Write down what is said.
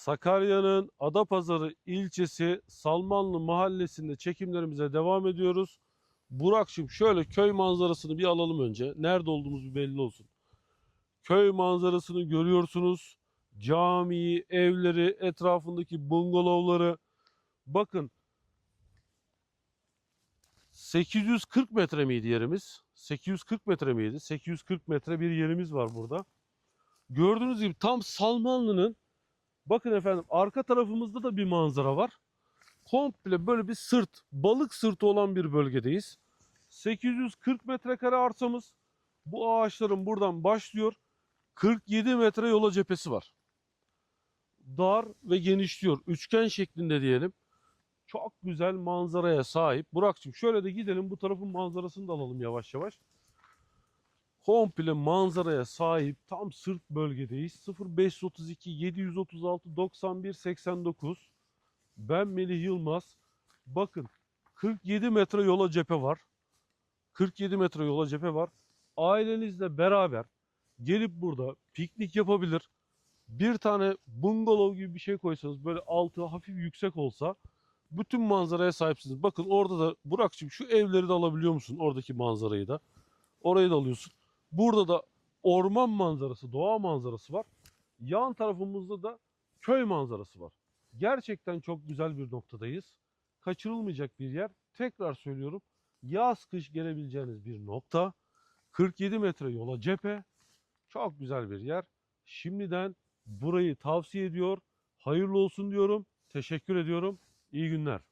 Sakarya'nın Adapazarı ilçesi Salmanlı mahallesinde çekimlerimize devam ediyoruz. Burak'cığım şöyle köy manzarasını bir alalım önce. Nerede olduğumuz bir belli olsun. Köy manzarasını görüyorsunuz. Camiyi, evleri, etrafındaki bungalovları. Bakın 840 metre miydi yerimiz? 840 metre miydi? 840 metre bir yerimiz var burada. Gördüğünüz gibi tam Salmanlı'nın bakın efendim arka tarafımızda da bir manzara var. Komple böyle bir sırt, balık sırtı olan bir bölgedeyiz. 840 metrekare arsamız. Bu ağaçların buradan başlıyor. 47 metre yola cephesi var. Dar ve genişliyor. Üçgen şeklinde diyelim. Çok güzel manzaraya sahip. Burak'cığım şöyle de gidelim bu tarafın manzarasını da alalım yavaş yavaş. Komple manzaraya sahip tam sırt bölgedeyiz. 0532 736 91 89. Ben Melih Yılmaz. Bakın 47 metre yola cephe var. 47 metre yola cephe var. Ailenizle beraber gelip burada piknik yapabilir. Bir tane bungalov gibi bir şey koysanız böyle altı hafif yüksek olsa bütün manzaraya sahipsiniz. Bakın orada da Burak'cığım şu evleri de alabiliyor musun? Oradaki manzarayı da. Orayı da alıyorsun. Burada da orman manzarası, doğa manzarası var. Yan tarafımızda da köy manzarası var. Gerçekten çok güzel bir noktadayız. Kaçırılmayacak bir yer. Tekrar söylüyorum. Yaz kış gelebileceğiniz bir nokta. 47 metre yola cephe. Çok güzel bir yer. Şimdiden burayı tavsiye ediyor. Hayırlı olsun diyorum. Teşekkür ediyorum. İyi günler.